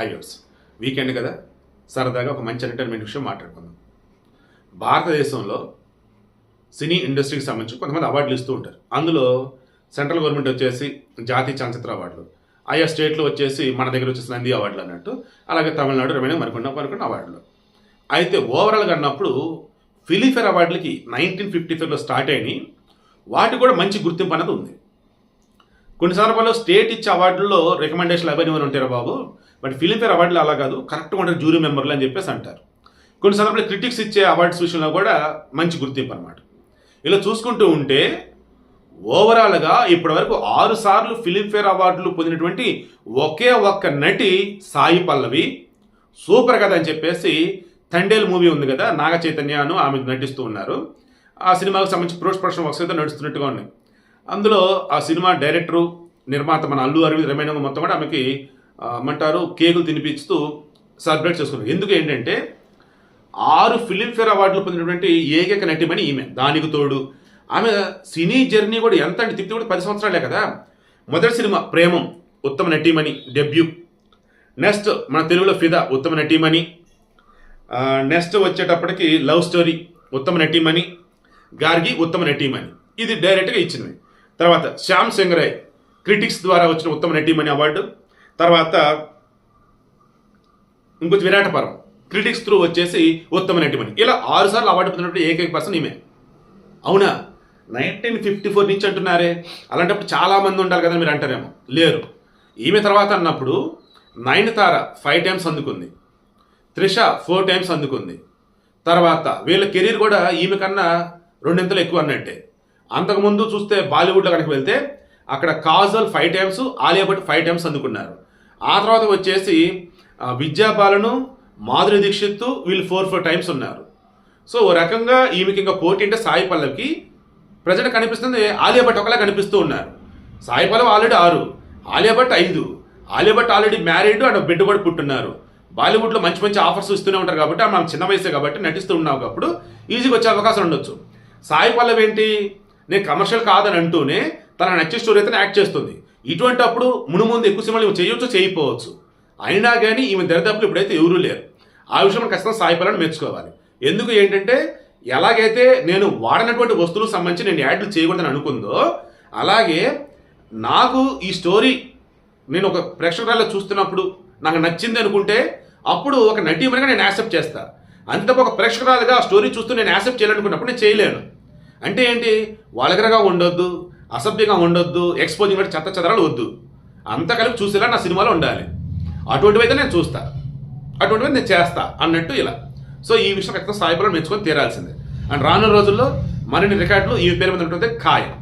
Highways weekend కదా? సరదాగా ఒక మంచి ఎంటర్టైన్మెంట్ విషయం మాట్లాడుకుందాం. భారతదేశంలో సినీ ఇండస్ట్రీకి సంబంధించి కొంతమంది అవార్డులు ఇస్తూ ఉంటారు. అందులో సెంట్రల్ గవర్నమెంట్ వచ్చేసి జాతీయ చలనచిత్ర అవార్డులు ఆయా స్టేట్లు వచ్చేసి మన దగ్గర వచ్చేసి నంది అవార్డులు అన్నట్టు అలాగే తమిళనాడు రమణ మరికొన్న మరికొన్న అవార్డులు. అయితే ఓవరాల్గా అన్నప్పుడు ఫిలిఫేర్ అవార్డులకి నైన్టీన్ ఫిఫ్టీ ఫైవ్లో స్టార్ట్ అయినాయి. వాటి కూడా మంచి గుర్తింపు అనేది ఉంది. కొన్ని సందర్భాల్లో స్టేట్ ఇచ్చే అవార్డుల్లో రికమెండేషన్లు అవన్నీ ఉంటారు బాబు? బట్ ఫిలింఫేర్ అవార్డులు అలా కాదు కరెక్ట్గా ఉంటారు జ్యూరీ మెంబర్లు అని చెప్పేసి అంటారు. కొన్ని సందర్భంలో క్రిటిక్స్ ఇచ్చే అవార్డ్స్ విషయంలో కూడా మంచి గుర్తింపు అనమాట ఇలా చూసుకుంటూ ఉంటే ఓవరాల్గా ఇప్పటివరకు ఆరు సార్లు ఫిలింఫేర్ అవార్డులు పొందినటువంటి ఒకే ఒక్క నటి సాయి పల్లవి సూపర్ కథ అని చెప్పేసి తండేల్ మూవీ ఉంది కదా నాగ చైతన్యను ఆమె నటిస్తూ ఉన్నారు. ఆ సినిమాకు సంబంధించి పోస్ట్ ప్రొడక్షన్ వర్క్స్ అయితే నడుస్తున్నట్టుగా ఉన్నాయి. అందులో ఆ సినిమా డైరెక్టరు నిర్మాత మన అల్లు అరవింద్ రమేణ మొత్తం కూడా ఆమెకి ఏమంటారు కేకులు తినిపిస్తూ సెలబ్రేట్ చేసుకున్నారు. ఎందుకు ఏంటంటే ఆరు ఫిలింఫేర్ అవార్డులు పొందినటువంటి ఏకైక నటిమని ఈమె. దానికి తోడు ఆమె సినీ జర్నీ కూడా ఎంత అంటే తిప్పి కూడా పది సంవత్సరాలే కదా. మొదటి సినిమా ప్రేమం ఉత్తమ నటీమణి డెబ్యూ. నెక్స్ట్ మన తెలుగులో ఫిదా ఉత్తమ నటీమణి. నెక్స్ట్ వచ్చేటప్పటికి లవ్ స్టోరీ ఉత్తమ నటీమణి. గార్గి ఉత్తమ నటీమణి. ఇది డైరెక్ట్గా ఇచ్చింది తర్వాత శ్యామ్ సింగరాయ్ క్రిటిక్స్ ద్వారా వచ్చిన ఉత్తమ నటీమణి అవార్డు. తర్వాత ఇంకొంచెం విరాటపరం. క్రిటిక్స్ త్రూ వచ్చేసి ఉత్తమ నటిమణి ఇలా ఆరు సార్లు అవార్డు పొందినటువంటి ఏకైక పర్సన్ ఈమె. అవునా? నైన్టీన్ ఫిఫ్టీ ఫోర్ నుంచి అంటున్నారే. అలాంటప్పుడు చాలామంది ఉండాలి కదా మీరు అంటారేమో. లేరు. ఈమె తర్వాత అన్నప్పుడు నయనతార ఫైవ్ టైమ్స్ అందుకుంది. త్రిష ఫోర్ టైమ్స్ అందుకుంది. తర్వాత వీళ్ళ కెరీర్ కూడా ఈమె కన్నా రెండింతలు ఎక్కువ అన్నట్టే. అంతకుముందు చూస్తే బాలీవుడ్లో కనుక వెళ్తే అక్కడ Kajol five times Alia Bhatt five times అందుకున్నారు. ఆ తర్వాత వచ్చేసి ఆ, విద్యా బాలను మాధురి దీక్షిత్ వీళ్ళు ఫోర్ ఫోర్ టైమ్స్ ఉన్నారు. సో ఓ రకంగా ఈమెకి ఇంకా పోటీ అంటే సాయి పల్లవికి ప్రజెంట్ కనిపిస్తుంది ఆలియా భట్ ఒకలా కనిపిస్తూ ఉన్నారు. సాయి పల్లవి ఆల్రెడీ ఆరు ఆలియా భట్ ఐదు Alia Bhatt already married and బిడ్డ కూడా పుట్టున్నారు. బాలీవుడ్లో మంచి మంచి ఆఫర్స్ ఇస్తూనే ఉంటారు కాబట్టి మనం చిన్న వయసే కాబట్టి నటిస్తూ ఉన్నాం కాబట్టి ఈజీగా వచ్చే అవకాశం ఉండొచ్చు. సాయి పల్లవి ఏంటి? నేను కమర్షియల్ కాదని అంటూనే తన నచ్చే స్టోరీ అయితే యాక్ట్ చేస్తుంది. ఇటువంటి అప్పుడు మునుముందు ఎక్కువ సినిమాలు ఈమె చేయొచ్చు చేయకపోవచ్చు. అయినా కానీ ఈమె దరిదాపులు ఇప్పుడైతే ఎవరూ లేరు. ఆ విషయం ఖచ్చితంగా సాయి మెచ్చుకోవాలి. ఎందుకు ఏంటంటే ఎలాగైతే నేను వాడినటువంటి వస్తువులకు సంబంధించి నేను యాడ్లు చేయకూడదని అనుకుందో అలాగే నాకు ఈ స్టోరీ నేను ఒక ప్రేక్షకురాల్లో చూస్తున్నప్పుడు నాకు నచ్చింది అనుకుంటే అప్పుడు ఒక నటీమనిగా నేను యాక్సెప్ట్ చేస్తాను అంతే ఒక ప్రేక్షకురాలుగా ఆ స్టోరీ చూస్తూ నేను యాక్సెప్ట్ చేయాలనుకున్నప్పుడు నేను చేయలేను. అంటే ఏంటి? వాళ్ళగరగా ఉండొద్దు. అసభ్యంగా ఉండొద్దు ఎక్స్పోజింగ్ పెట్టి చెత్త చెదరాలు వద్దు. అంతా కలిపి చూసేలా నా సినిమాలో ఉండాలి. అటువంటివి అయితే నేను చూస్తా. అటువంటివి నేను చేస్తా అన్నట్టు ఇలా. సో ఈ విషయం ఖచ్చితంగా స్థాయి మెచ్చుకొని తీరాల్సిందే. అండ్ రానున్న రోజుల్లో మరిన్ని రికార్డులు ఈ పేరు మీద ఉంటుంది ఖాయం.